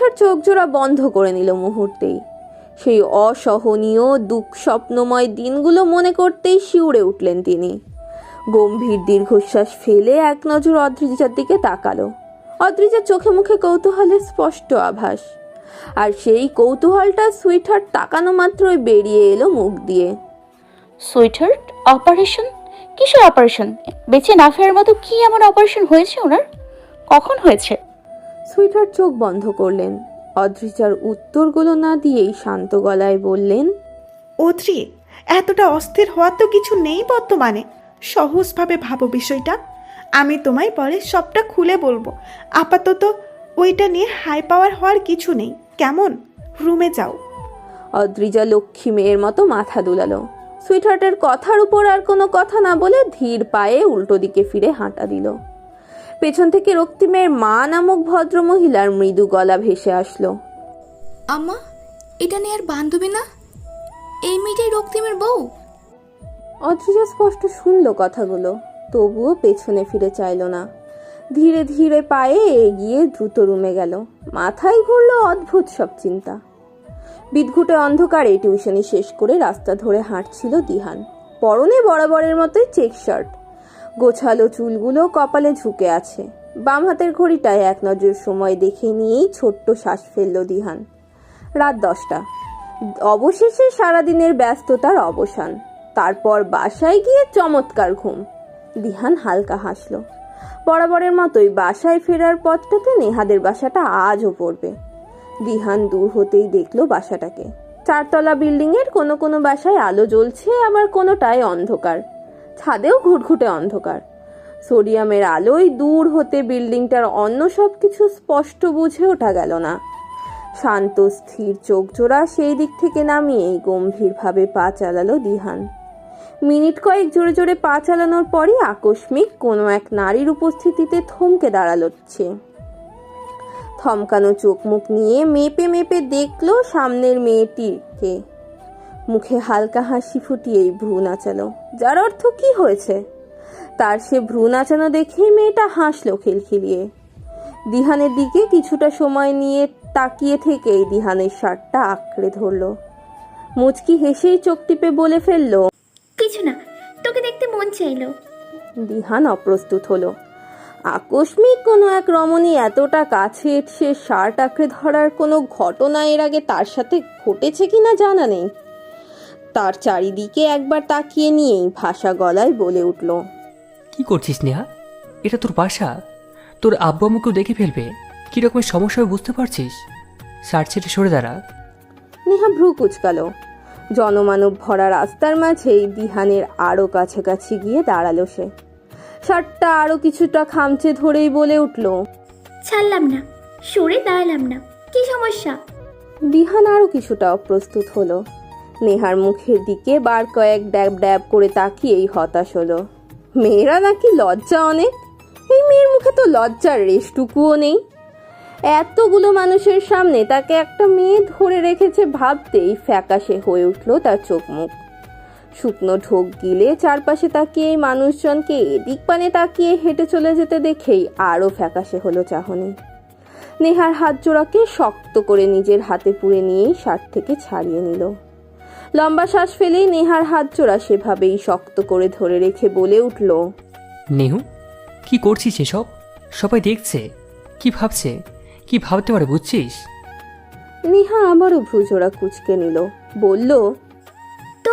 Sweater চোখ জোড়া বন্ধ করে নিল মুহূর্তেই। সেই অসহনীয় দুঃখ স্বপ্নময় দিনগুলো মনে করতেই শিউরে উঠলেন তিনি। গম্ভীর দীর্ঘশ্বাস ফেলে এক নজর অদ্রিজার দিকে তাকালো। অদ্রিজার চোখে মুখে কৌতূহলের স্পষ্ট আভাস। আর সেই কৌতূহলটা সুইটহার্ট তাকানো মাত্রই বেরিয়ে এলো মুখ দিয়ে। সুইটার অপারেশন? কিসের অপারেশন? বেঁচে না ফেরার মতো কি এমন অপারেশন হয়েছে ওনার? কখন হয়েছে? সুইটহার্ট চোখ বন্ধ করলেন। অদ্রিজার উত্তরগুলো না দিয়েই শান্ত গলায় বললেন অদ্রি এতটা অস্থির হওয়ার তো কিছু নেই বর্তমানে। সহজভাবে ভাবো বিষয়টা। আমি তোমায় পরে সবটা খুলে বলব। আপাতত ওইটা নিয়ে হাই পাওয়ার হওয়ার কিছু নেই। কেমন? রুমে যাও। অদ্রিজা লক্ষ্মী মেয়ের মতো মাথা দুলালো। সুইটহার্টের কথার উপর আর কোনো কথা না বলে ধীর পায়ে উল্টো দিকে ফিরে হাঁটা দিল। পেছন থেকে রক্তিমের মা নামক ভদ্রমহিলার মৃদু গলা ভেসে আসলো। আম্মা এটা নিয়ে আর বান্ধবী না? এই মেয়েটাই রক্তিমের বউ? অদ্রিজা স্পষ্ট শুনল কথাগুলো তবুও পেছনে ফিরে চাইল না। ধীরে ধীরে পায়ে এগিয়ে দ্রুত রুমে গেল। মাথায় ঘুরল অদ্ভুত সব চিন্তা। বিদঘুটে অন্ধকারে টিউশনি শেষ করে রাস্তা ধরে হাঁটছিল দিহান। পরনে বরাবরের মতোই চেক শার্ট। গোছালো চুলগুলো কপালে ঝুঁকে আছে। বাম হাতের ঘড়িটায় এক নজর সময় দেখে নিয়েই ছোট্ট শ্বাস ফেলল দিহান। রাত দশটা। অবশেষে সারাদিনের ব্যস্ততার অবসান। তারপর বাসায় গিয়ে চমৎকার ঘুম। দিহান হালকা হাসল। বরাবরের মতোই বাসায় ফেরার পথটাতে নেহাদের বাসাটা আজও পড়বে। দিহান দূর হতেই দেখল বাসাটাকে। চারতলা বিল্ডিং এর কোনো কোনো বাসায় আলো জ্বলছে, আবার কোনোটায় অন্ধকার। ছাদেও ঘুটঘুটে অন্ধকার। সোডিয়ামের আলোয় দূর হতে বিল্ডিংটার অন্য সব কিছু স্পষ্ট বুঝে ওঠা গেল না। শান্ত, স্থির চোখ জোড়া সেই দিক থেকে নামিয়েই গম্ভীরভাবে পা চালালো দিহান। মিনিট কয়েক জোরে জোরে পা চালানোর পরই আকস্মিক কোনো এক নারীর উপস্থিতিতে থমকে দাঁড়ালোচ্ছে থমকানো চোখ মুখ নিয়ে মেপে মেপে দেখল সামনের মেয়েটিকে। মুখে হালকা হাসি ফুটিয়েই ভ্রু নাচালো। যার অর্থ কি হয়েছে? তার সে ভ্রু নাচানো দেখেই মেয়েটা হাসলো খিলখিলিয়ে। দিহানের দিকে কিছুটা সময় নিয়ে তাকিয়ে থেকেই দিহানের শার্টটা আঁকড়ে ধরলো। মুচকি হেসেই চোখ টিপে বলে ফেলল কিছু না তোকে দেখতে মন চাইলো। দিহান অপ্রস্তুত হলো। আকস্মিক কোনো এক রমণী এতটা কাছে এসে শার্ট আঁকড়ে ধরার কোনো ঘটনা এর আগে তার সাথে ঘটেছে কিনা জানা নেই। তার চারিদিকে একবার তাকিয়ে নিয়েই ভাষা গলায় বলে উঠল কি করছিস নেহা? এটা তোর বাসা। তোর আব্বু আম্মুকেও দেখে ফেলবে। কী রকমের সমস্যা বুঝতে পারছিস? সার ছেটে সরে দাঁড়া। নেহা ভ্রু কুচকালো। জনমানব ভরা রাস্তার মাঝেই দিহানের আরও কাছাকাছি গিয়ে দাঁড়াল সে। শার্টটা আরও কিছুটা খামচে ধরেই বলে উঠল ছাড়লাম না সরে দাঁড়ালাম না। কি সমস্যা? দিহান আরও কিছুটা অপ্রস্তুত হলো। নেহার মুখের দিকে বার কয়েক ড্যাব ড্যাব করে তাকিয়েই হতাশ হলো। মেয়েরা নাকি লজ্জা অনেক। এই মেয়ের মুখে তো লজ্জার রেশটুকুও নেই। এতগুলো মানুষের সামনে তাকে একটা মেয়ে ধরে রেখেছে ভাবতেই ফ্যাকাশে হয়ে উঠল তার চোখ মুখ। শুকনো ঢোক গিলে চারপাশে তাকিয়ে মানুষজনকে এদিক পানে তাকিয়ে হেঁটে চলে যেতে দেখেই আরও ফ্যাকাশে হলো চাহনি। নেহার হাত জোড়াকে শক্ত করে নিজের হাতে পুড়ে নিয়েই শার্ট থেকে ছাড়িয়ে নিল। লম্বা শ্বাস ফেলেই নেহার হাত জোড়া সেভাবেই শক্ত করে ধরে রেখে বলে উঠল নেহু কি করছিস এসব? সবাই দেখছে। কি ভাবছে? কি ভাবতে পারে বুঝছিস? নেহা আবারও ভ্রুজোড়া কুচকে নিল বলল তো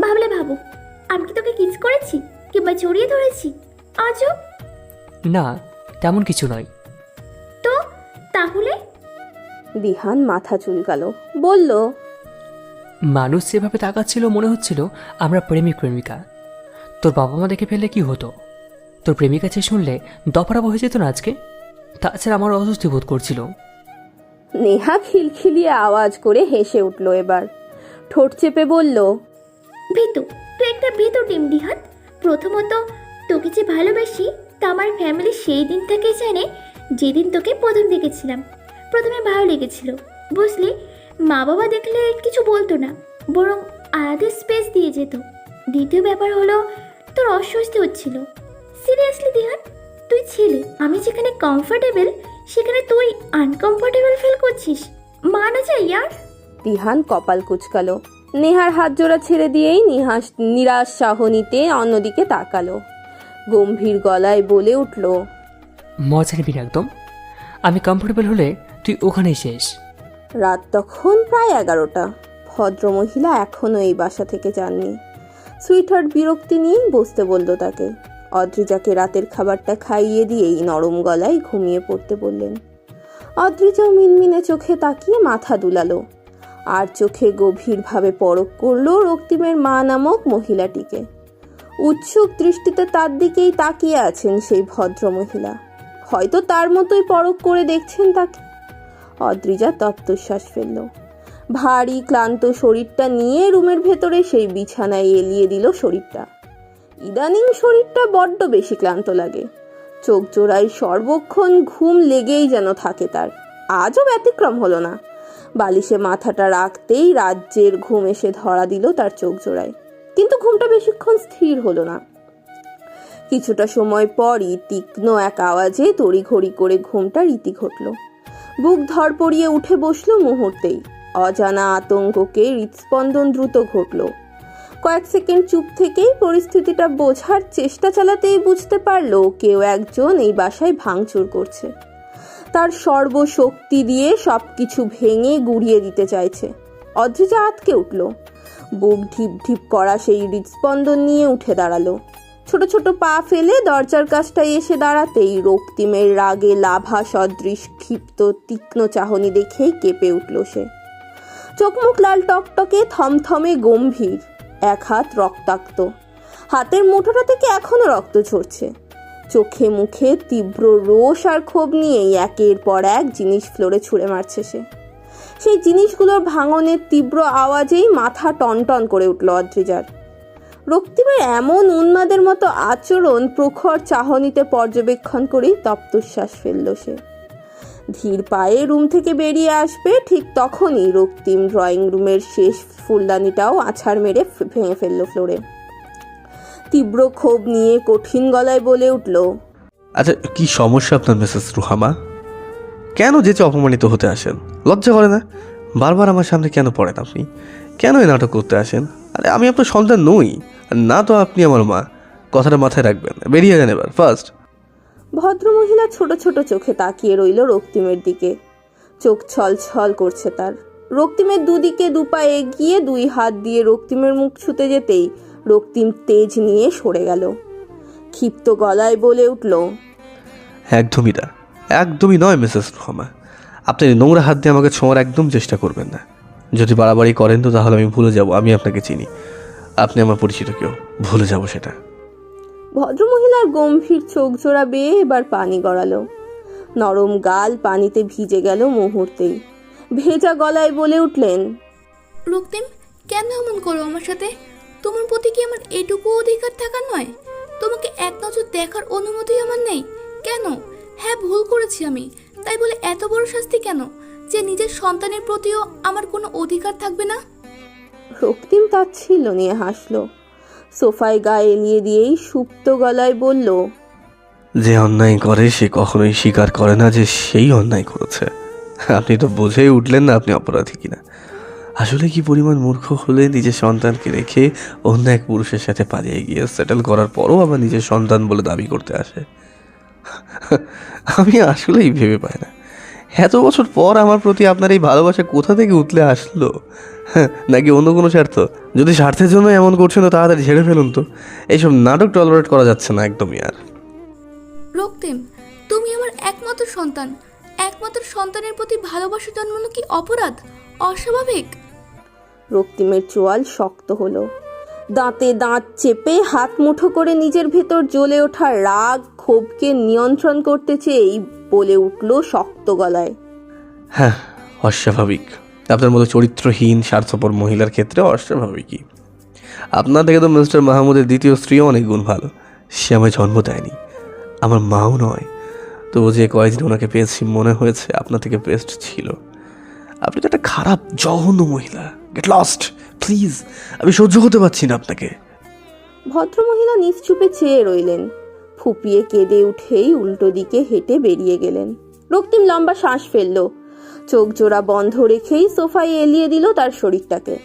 ভাবলে ভাবো আমি কি তোকে কিস করেছি কিংবা জড়িয়ে ধরেছি? আজও? না তেমন কিছু নয়। তো তাহলে? দিহান মাথা চুলকালো বলল মানুষ যেভাবে তাকাচ্ছিল মনে হচ্ছিল আমরা প্রেমিক প্রেমিকা। তোর বাবা মা দেখে ফেললে কি হতো? তোর প্রেমিকা চেয়ে শুনলে দফারাব হয়ে যেত না আজকে? তাছাড়া আমার অস্বস্তি বোধ করছিল। নেহা খিলখিলিয়ে আওয়াজ করে হেসে উঠল এবার। ঠোঁট চেপে বলল ভীতু তুই একটা ভীতু টিম দিহাত প্রথমত তোকে যে ভালোবাসি তা আমার ফ্যামিলি সেই দিন থেকে জানে যেদিন তোকে প্রথম দেখেছিলাম। প্রথমে ভালো লেগেছিল বুঝলি? মা বাবা দেখলে কিছু বলতো না বরং আলাদা স্পেস দিয়ে যেত। দ্বিতীয় ব্যাপার হলো তোর অস্বস্তি হচ্ছিল। সিরিয়াসলি দিহান তুই ছেলে আমি যেখানে কমফোর্টেবল সেখানে তুই আনকমফোর্টেবল ফিল করছিস। মানা যায় ইয়ার। দিহান কপাল কুচকালো। নেহার হাত জোড়া ছেড়ে দিয়েই নিহাস নিরাশ চাহনিতে অন্যদিকে তাকালো। গম্ভীর গলায় বলে উঠল মজা নিবি একদম। আমি কমফোর্টেবল হলে তুই ওখানেই শেষ। রাত তখন প্রায় এগারোটা। ভদ্রমহিলা এখনও এই বাসা থেকে যাননি। সুইটহার্ট বিরক্তি নিয়েই বসতে বলল তাকে। অদ্রিজাকে রাতের খাবারটা খাইয়ে দিয়েই নরম গলায় ঘুমিয়ে পড়তে বললেন। অদ্রিজাও মিনমিনে চোখে তাকিয়ে মাথা দুলালো। আর চোখে গভীরভাবে পরক করল রক্তিমের মা নামক মহিলাটিকে। উৎসুক দৃষ্টিতে তার দিকেই তাকিয়ে আছেন সেই ভদ্র মহিলা হয়তো তার মতোই পরক করে দেখছেন তাকে। অদ্রিজা তত্ত্বশ্বাস ফেলল। ভারী, ক্লান্ত শরীরটা নিয়ে রুমের ভেতরে সেই বিছানায় এলিয়ে দিল শরীরটা। ইদানিং শরীরটা বড্ড বেশি ক্লান্ত লাগে। চোখ জোড়ায় সর্বক্ষণ ঘুম লেগেই যেন থাকে তার। আজও ব্যতিক্রম হলো না। বালিশে মাথাটা রাখতেই রাজ্যের ঘুম এসে ধরা দিল তার চোখ জোড়ায়। কিন্তু ঘুমটা বেশিক্ষণ স্থির হলো না। কিছুটা সময় পরই তীক্ষ্ণ এক আওয়াজে তড়িঘড়ি করে ঘুমটা রীতি ঘটল। বুক ধরপড়িয়ে উঠে বসল মুহূর্তেই। অজানা আতঙ্ককে হৃৎস্পন্দন দ্রুত ঘটল। কয়েক সেকেন্ড চুপ থেকেই পরিস্থিতিটা বোঝার চেষ্টা চালাতেই বুঝতে পারল কেউ একজন এই বাসায় ভাঙচুর করছে। তার সর্বশক্তি দিয়ে সব কিছু ভেঙে গুড়িয়ে দিতে চাইছে। অদ্রিজা আতকে উঠল। বুক ঢিপ ঢিপ করা সেই হৃৎস্পন্দন নিয়ে উঠে দাঁড়াল। ছোট ছোট পা ফেলে দরজার কাছটায় এসে দাঁড়াতেই রক্তিমের রাগে লাভা সদৃশ ক্ষিপ্ত, তীক্ষ্ণ চাহনি দেখেই কেঁপে উঠল সে। চোখ মুখ লাল টকটকে, থমথমে গম্ভীর, এক হাত রক্তাক্ত। হাতের মুঠোটা থেকে এখনও রক্ত ঝরছে। চোখে মুখে তীব্র রোষ আর ক্ষোভ নিয়েই একের পর এক জিনিস ফ্লোরে ছুঁড়ে মারছে সে। সেই জিনিসগুলোর ভাঙনের তীব্র আওয়াজেই মাথা টনটন করে উঠল অদ্রিজার। রক্তিমের এমন উন্মাদের মতো আচরণ প্রখর চাহনিতে পর্যবেক্ষণ করেই তপ্তশ্বাস ফেলল সে। ধীর পায়ে রুম থেকে বেরিয়ে আসবে, ঠিক তখনই রক্তিম ড্রয়িং রুমের শেষ ফুলদানিটাও আছাড় মেরে ভেঙে ফেলল ফ্লোরে। তীব্র ক্ষোভ নিয়ে কঠিন গলায় বলে উঠল আচ্ছা কি সমস্যা আপনার মিসেস রুহামা? কেন যেচে অপমানিত হতে আসেন? লজ্জা করে না? বারবার আমার সামনে কেন পড়েন আপনি? কেন এই নাটক করতে আসেন? আরে আমি আপনার সন্তান নই। না তো আপনি আমার মা। কথাটা মাথায় রাখবেন। বেরিয়ে যান এবার ফার্স্ট ভদ্রমহিলা ছোট ছোট চোখে তাকিয়ে রইল রক্তিমের দিকে। চোখ ছল ছল করছে তার। রক্তিমের দুদিকে দুপা এগিয়ে দুই হাত দিয়ে রক্তিমের মুখ ছুতে যেতেই রক্তিম তেজ নিয়ে সরে গেল। ক্ষিপ্ত গলায় বলে উঠল একদমই না। একদমই নয় মিসেস রুহামা আপনি এই নোংরা হাত দিয়ে আমাকে ছোঁয়ার একদম চেষ্টা করবেন না। যদি বাড়াবাড়ি করেন তো তাহলে আমি ভুলে যাব আমি আপনাকে চিনি। আপনি আমার পরিচিত কেউ ভুলে যাব সেটা। ভদ্রমহিলার গম্ভীর চোখ জোড়া বেয়ে এবার পানি গড়ালো। নরম গাল পানিতে ভিজে গেল মুহূর্তেই। ভেজা গলায় বলে উঠলেন রক্তিম কেন এমন করো আমার সাথে? তোমার প্রতি কি আমার এটুকু সন্তানের প্রতিও আমার কোনো অধিকার থাকবে না? রক্তিম তাচ্ছিল্য নিয়ে হাসলো। সোফায় গা এলিয়ে দিয়েই সুপ্ত গলায় বলল যে অন্যায় করে সে কখনোই স্বীকার করে না যে সেই অন্যায় করেছে। আপনি তো বুঝেই উঠলেন না আপনি অপরাধী কিনা। আসলে কি পরিমাণ মূর্খ হলে নিজের সন্তানকে রেখে অন্য এক পুরুষের সাথে পালিয়ে গিয়ে সেটেল করার পরও আবার নিজের সন্তান বলে দাবি করতে আসে? আমি আসলেই ভেবে পাই না। এত বছর পর আমার প্রতি আপনার এই ভালোবাসা কোথা থেকে উতলে আসলো? হ্যাঁ, নাকি অন্য কোনো স্বার্থ? যদি স্বার্থের জন্য এমন করছেন তো তাড়াতাড়ি ঝেড়ে ফেলুন তো। এইসব নাটক টলারেট করা যাচ্ছে না একদমই আর। রক্তিম তুমি আমার একমাত্র সন্তান। একমাত্র সন্তানের প্রতি ভালোবাসা জন্মানো কি অপরাধ? অস্বাভাবিক। রক্তিমের চোয়াল শক্ত হলো। দাঁতে দাঁত চেপে হাত মুঠো করে নিজের ভেতর জ্বলে ওঠা রাগ ক্ষোভকে নিয়ন্ত্রণ করতে চেয়েই বলে উঠল শক্ত গলায়। হ্যাঁ অস্বাভাবিক। আপনার মতো চরিত্রহীন স্বার্থপর মহিলার ক্ষেত্রে অস্বাভাবিকই। আপনার থেকে তো মিস্টার মাহমুদের দ্বিতীয় স্ত্রীও অনেক গুণ ভালো সে আমায় জন্ম দেয়নি। আমার মাও নয়। তবু যে কয়েকদিন ওনাকে পেয়েছি মনে হয়েছে আপনার থেকে বেস্ট ছিল। আপনি তো একটা খারাপ জঘন্য মহিলা। গেট লস্ট প্লিজ আমি সহ্য করতে পারছি না আপনাকে। ভদ্রমহিলা নিজ চুপে চেয়ে রইলেন। ফুপিয়ে কেঁদে উঠেই উল্টো দিকে হেঁটে বেরিয়ে গেলেন। রক্তিম লম্বা শ্বাস ফেলল। চোখ জোড়া বন্ধ রেখেই সোফায় এলিয়ে দিল তার শরীরটাকে।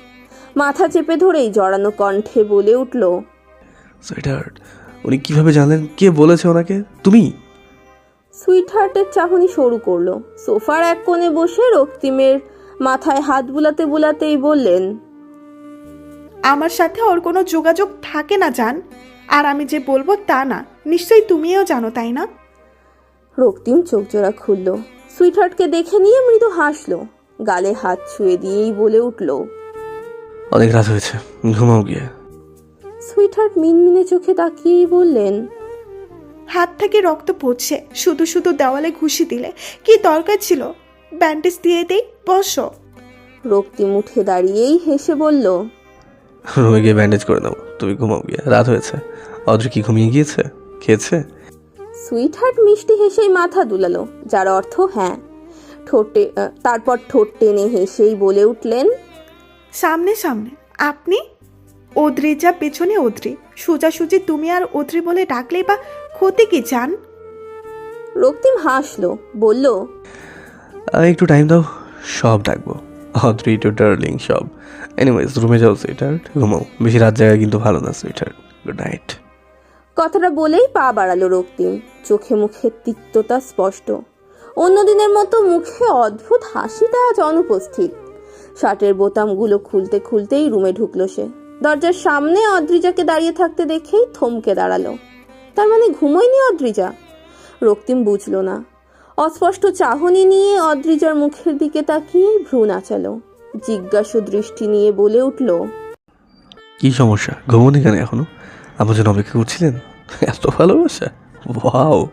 মাথা চেপে ধরেই জড়ানো কণ্ঠে বলে উঠল সুইটার্ট উনি কীভাবে জানলেন? কে বলেছে ওনাকে? তুমি? সুইট হার্টের চাহনি শুরু করল। সোফার এক কোণে বসে রক্তিমের মাথায় হাত বুলাতে বুলাতেই বললেন আমার সাথে ওর কোনো যোগাযোগ থাকে না জান। আর আমি যে বলব তা না নিশ্চয়ই তুমিও জানো তাই না? রক্তিম চোখ জোড়া খুলল। সুইটহার্টকে দেখে নিয়ে মৃদু হাসলো। গালে হাত ছুঁয়ে দিয়েই বলে উঠল অনেক রাত হয়েছে ঘুমাও গিয়ে। সুইটহার্ট মিনমিনে চোখে তাকিয়েই বললেন হাত থেকে রক্ত পড়ছে শুধু শুধু দেওয়ালে ঘুষি দিলে। কি দরকার ছিল? ব্যান্ডেজ দিয়ে দেই বসো। রক্তিম উঠে দাঁড়িয়েই হেসে বলল রুমে গিয়ে ব্যান্ডেজ করে নেব তুমি ঘুমাও গিয়ে। রাত হয়েছে। অদ্রি কি ঘুমিয়ে গিয়েছে? খেয়েছে? সুইটহার্ট মিষ্টি হেসেই মাথা দুলালো যার অর্থ হ্যাঁ। ঠোঁটে আহ, তারপর ঠোঁট টেনে হেসেই বলে উঠলেন সামনে সামনে। আপনি? ওদ্রি যা পেছনে ওদ্রি সোজাসুজি তুমি আর ওদ্রি বলে ডাকলেই বা ক্ষতি কি চান রক্তিম হাসলো বলল আর একটু টাইম দাও সব ডাকবো। অদ্রি টু ডার্লিং সব। এনিওয়েজ রুমে যাও সুইটার্ট ঘুমাও। বেশি রাত জায়গা কিন্তু ভালো না সুইটার্ট গুড নাইট কথাটা বলেই পা বাড়ালো রক্তিম। চোখে মুখে তিক্ততা স্পষ্ট। অন্যদিনের মতো মুখে অদ্ভুত হাসিটা আজ অনুপস্থিত। শার্টের বোতামগুলো খুলতে খুলতেই রুমে ঢুকলো সে। দরজার সামনে অদ্রিজাকে দাঁড়িয়ে থাকতে দেখেই থমকে দাঁড়াল। তার মানে ঘুমোয়নি অদ্রিজা? রক্তিম বুঝলো না। অস্পষ্ট চাহনি নিয়ে অদ্রিজার মুখের দিকে তাকিয়ে ভ্রু নাচালো। জিজ্ঞাসু দৃষ্টি নিয়ে বলে উঠল কি সমস্যা? ঘুমোনি কেন এখনও? আমার জন্য অপেক্ষা করছিলেন। এত ভালোবাসা? ওয়াও!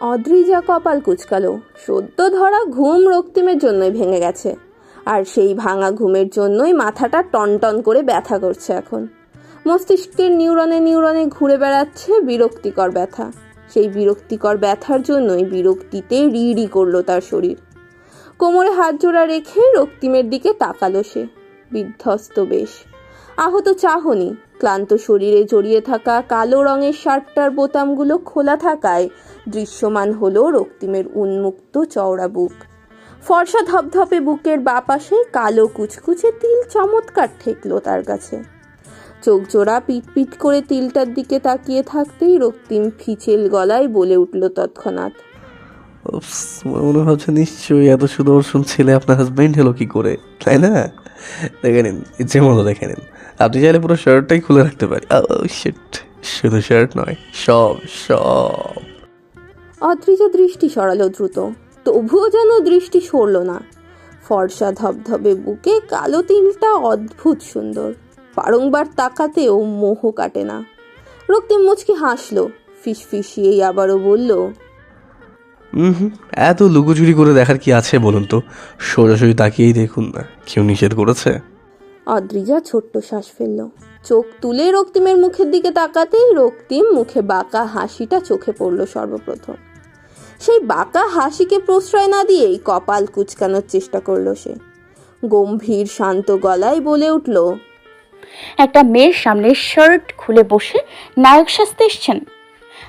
অদ্রিজা কপাল কুচকালো। সদ্য ধরা ঘুম রক্তিমের জন্যই ভেঙে গেছে। আর সেই ভাঙা ঘুমের জন্যই মাথাটা টনটন করে ব্যথা করছে এখন। মস্তিষ্কের নিউরনে নিউরনে ঘুরে বেড়াচ্ছে বিরক্তিকর ব্যথা। সেই বিরক্তিকর ব্যথার জন্যই বিরক্তিতে রিড়ি করল তার শরীর। কোমরে হাত জোড়া রেখে রক্তিমের দিকে তাকালো সে। বিধ্বস্ত বেশ। আহত চাহনি, ক্লান্ত শরীরে জড়িয়ে থাকা কালো রঙের শার্টটার বোতামগুলো খোলা থাকায় দৃশ্যমান হলো রক্তিমের উন্মুক্ত চওড়া বুক। ফর্সা ধপধপে বুকের বাপাশে কালো কুচকুচে তিল চমৎকার ঠেকলো তার কাছে। চোখ জোড়া পিট পিট করে তিলটার দিকে তাকিয়ে থাকতেই রক্তিম ফিচেল গলায় বলে উঠল তৎক্ষণাৎ। মনে ভাবছে নিশ্চয়ই এত সুদর্শন ছেলে আপনার হাজবেন্ড হলো কি করে তাই না? দেখে নিন ইচ্ছে মতো দেখে নিন। আপনি চাইলে পুরো শার্টটাই খুলে রাখতে পারি। শিট শুধু শার্ট নয় সব সব। অদ্রিজা দৃষ্টি সরালো দ্রুত তবুও যেন দৃষ্টি সরল না। ফর্সা ধবধবে বুকে কালো তিলটা অদ্ভুত সুন্দর। বারংবার তাকাতেও মোহ কাটে না। রক্তিম মুচকি হাসলো ফিসফিসিয়েই আবারও বলল হুম এত লুকোচুরি করে দেখার কি আছে বলুন তো? সোজাসুজি তাকিয়েই দেখুন না কেউ নিষেধ করেছে? অদ্রিজা ছোট্ট শ্বাস ফেলল। চোখ তুলে রক্তিমের মুখের দিকে তাকাতেই রক্তিম মুখে বাঁকা হাসিটা চোখে পড়ল সর্বপ্রথম। সেই বাঁকা হাসিকে প্রশ্রয় না দিয়েই কপাল কুচকানোর চেষ্টা করল সে। গম্ভীর শান্ত গলায় বলে উঠল একটা মেয়ের সামনে শার্ট খুলে বসে নায়ক সাজতে এসছেন।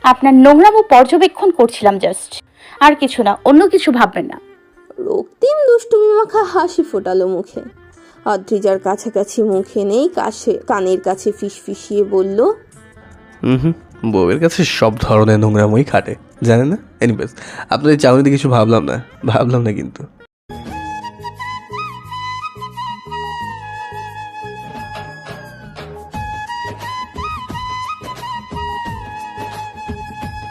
আপনার নোংরামো পর্যবেক্ষণ করছিলাম জাস্ট আর কিছু না অন্য কিছু ভাববেন না। রক্তিম দুষ্টুমি মাখা হাসি ফোটালো মুখে। অদ্রিজার কাছাকাছি মুখে নেই কাছে কানের কাছে ফিসফিসিয়ে বলল হুম হুম বউয়ের কাছে সব ধরনের নোংরামই খাটে জানেন না? এনিওয়েজ আপনাদের চাউনিতে কিছু ভাবলাম না ভাবলাম না কিন্তু।